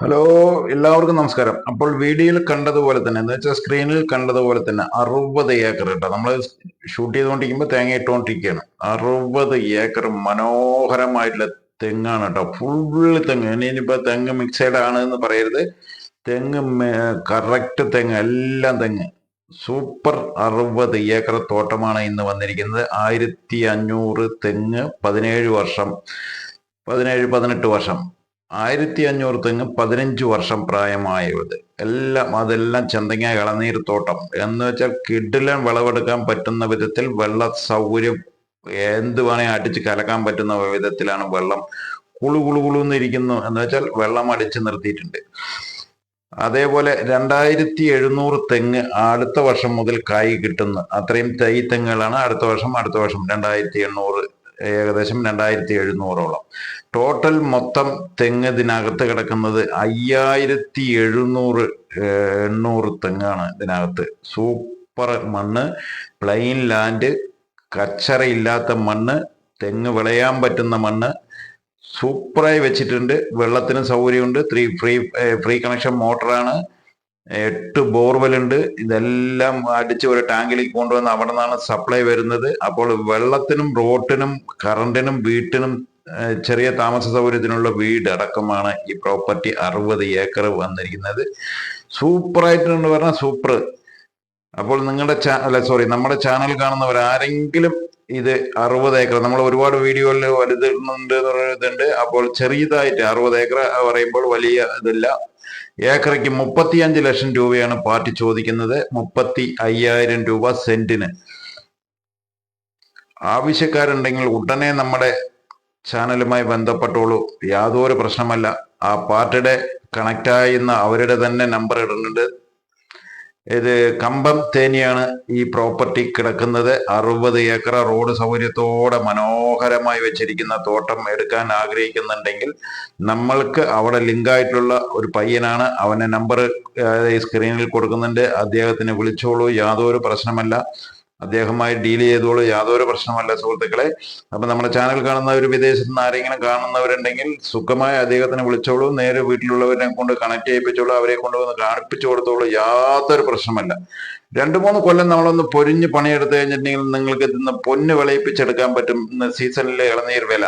Hello എല്ലാവർക്കും നമസ്കാരം. അപ്പോൾ വീഡിയോയിൽ കണ്ടതുപോലെ തന്നെ എന്ന് വെച്ചാൽ സ്ക്രീനിൽ കണ്ടതുപോലെ തന്നെ അറുപത് ഏക്കർ കേട്ടോ നമ്മൾ ഷൂട്ട് ചെയ്തുകൊണ്ടിരിക്കുമ്പോൾ തേങ്ങ ഇട്ടുകൊണ്ടിരിക്കുകയാണ്. അറുപത് ഏക്കർ മനോഹരമായിട്ടുള്ള തെങ്ങാണ് കേട്ടോ. ഫുള്ള് തെങ്ങ്. ഇനിയിപ്പോൾ തെങ്ങ് മിക്സഡ് ആണ് എന്ന് പറയരുത്. തെങ്ങ് കറക്റ്റ് തെങ്ങ്. എല്ലാം തെങ്ങ്. സൂപ്പർ അറുപത് ഏക്കർ തോട്ടമാണ് ഇന്ന് വന്നിരിക്കുന്നത്. ആയിരത്തി അഞ്ഞൂറ് തെങ്ങ് പതിനേഴ് വർഷം. പതിനേഴ് പതിനെട്ട് വർഷം. ആയിരത്തി അഞ്ഞൂറ് തെങ്ങ് പതിനഞ്ച് വർഷം പ്രായമായത്. എല്ലാം അതെല്ലാം ചെന്തങ്ങ ഇളനീർ തോട്ടം. എന്ന് വെച്ചാൽ കിഡിലൻ വിളവെടുക്കാൻ പറ്റുന്ന വിധത്തിൽ വെള്ള സൗകര്യം എന്ത് വേണേ അടിച്ച് കലക്കാൻ പറ്റുന്ന വിധത്തിലാണ് വെള്ളം കുളു കുളു കുളുന്ന് ഇരിക്കുന്നു. എന്ന് വെച്ചാൽ വെള്ളം അടിച്ച് നിർത്തിയിട്ടുണ്ട്. അതേപോലെ രണ്ടായിരത്തി എഴുന്നൂറ് തെങ്ങ് അടുത്ത വർഷം മുതൽ കായ് കിട്ടുന്നു. അത്രയും തൈ തെങ്ങുകളാണ് അടുത്ത വർഷം അടുത്ത വർഷം രണ്ടായിരത്തി എണ്ണൂറ് ഏകദേശം രണ്ടായിരത്തി എഴുന്നൂറോളം ടോട്ടൽ മൊത്തം തെങ്ങ് ഇതിനകത്ത് കിടക്കുന്നത് അയ്യായിരത്തി എഴുന്നൂറ് എണ്ണൂറ് തെങ്ങാണ് ഇതിനകത്ത്. സൂപ്പർ മണ്ണ് പ്ലെയിൻ ലാൻഡ് കച്ചറയില്ലാത്ത മണ്ണ് തെങ്ങ് വിളയാൻ പറ്റുന്ന മണ്ണ് സൂപ്പറായി വെച്ചിട്ടുണ്ട്. വെള്ളത്തിന് സൗകര്യമുണ്ട്. ത്രീ ഫ്രീ ഫ്രീ കണക്ഷൻ മോട്ടറാണ് എട്ട് ബോർവെൽ ഉണ്ട് ഇതെല്ലാം അടിച്ച് ഒരു ടാങ്കിലേക്ക് കൊണ്ടുവന്ന് അവിടെ നിന്നാണ് സപ്ലൈ വരുന്നത്. അപ്പോൾ വെള്ളത്തിനും റോട്ടിനും കറണ്ടിനും വീട്ടിനും ചെറിയ താമസ സൗകര്യത്തിനുള്ള വീട് അടക്കമാണ് ഈ പ്രോപ്പർട്ടി അറുപത് ഏക്കർ വന്നിരിക്കുന്നത്. സൂപ്പർ ആയിട്ടുണ്ട് പറഞ്ഞാൽ സൂപ്പർ. അപ്പോൾ നിങ്ങളുടെ അല്ല സോറി നമ്മുടെ ചാനൽ കാണുന്നവർ ആരെങ്കിലും ഇത് അറുപത് ഏക്കർ നമ്മൾ ഒരുപാട് വീഡിയോയിൽ വലുതുണ്ട് ഇതുണ്ട് അപ്പോൾ ചെറിയതായിട്ട് അറുപത് ഏക്കർ പറയുമ്പോൾ വലിയ ഇതില്ല. ഏക്കറയ്ക്ക് മുപ്പത്തിയഞ്ച് ലക്ഷം രൂപയാണ് പാർട്ടി ചോദിക്കുന്നത്. മുപ്പത്തി അയ്യായിരം രൂപ സെന്റിന്. ആവശ്യക്കാരുണ്ടെങ്കിൽ ഉടനെ നമ്മുടെ ചാനലുമായി ബന്ധപ്പെട്ടോളൂ. യാതൊരു പ്രശ്നമല്ല. ആ പാർട്ടിയുടെ കണക്ട് ആയിരുന്ന അവരുടെ തന്നെ നമ്പർ ഇടുന്നുണ്ട്. ഇത് കമ്പം തേനിയാണ് ഈ പ്രോപ്പർട്ടി കിടക്കുന്നത്. അറുപത് ഏക്കർ റോഡ് സൗകര്യത്തോടെ മനോഹരമായി വെച്ചിരിക്കുന്ന തോട്ടം എടുക്കാൻ ആഗ്രഹിക്കുന്നുണ്ടെങ്കിൽ നമ്മൾക്ക് അവിടെ ലിങ്കായിട്ടുള്ള ഒരു പയ്യനാണ്. അവന്റെ നമ്പർ സ്ക്രീനിൽ കൊടുക്കുന്നുണ്ട്. അദ്ദേഹത്തിന് വിളിച്ചോളൂ. യാതൊരു പ്രശ്നമല്ല. അദ്ദേഹമായി ഡീൽ ചെയ്തോളൂ. യാതൊരു പ്രശ്നമല്ല സുഹൃത്തുക്കളെ. അപ്പൊ നമ്മുടെ ചാനൽ കാണുന്നവർ വിദേശത്ത് നിന്ന് ആരെങ്കിലും കാണുന്നവരുണ്ടെങ്കിൽ സുഖമായി അദ്ദേഹത്തിനെ വിളിച്ചോളൂ. നേരെ വീട്ടിലുള്ളവരെ കൊണ്ട് കണക്ട് ചെയ്യിപ്പിച്ചോളൂ. അവരെ കൊണ്ടുവന്ന് കാണിപ്പിച്ചു കൊടുത്തോളൂ. യാതൊരു പ്രശ്നമല്ല രണ്ടു മൂന്ന് കൊല്ലം നമ്മളൊന്ന് പൊരിഞ്ഞ് പണിയെടുത്ത് കഴിഞ്ഞിട്ടുണ്ടെങ്കിൽ നിങ്ങൾക്ക് ഇന്ന് പൊന്ന് വിളയിപ്പിച്ചെടുക്കാൻ പറ്റും. സീസണിലെ ഇളനീർ വില.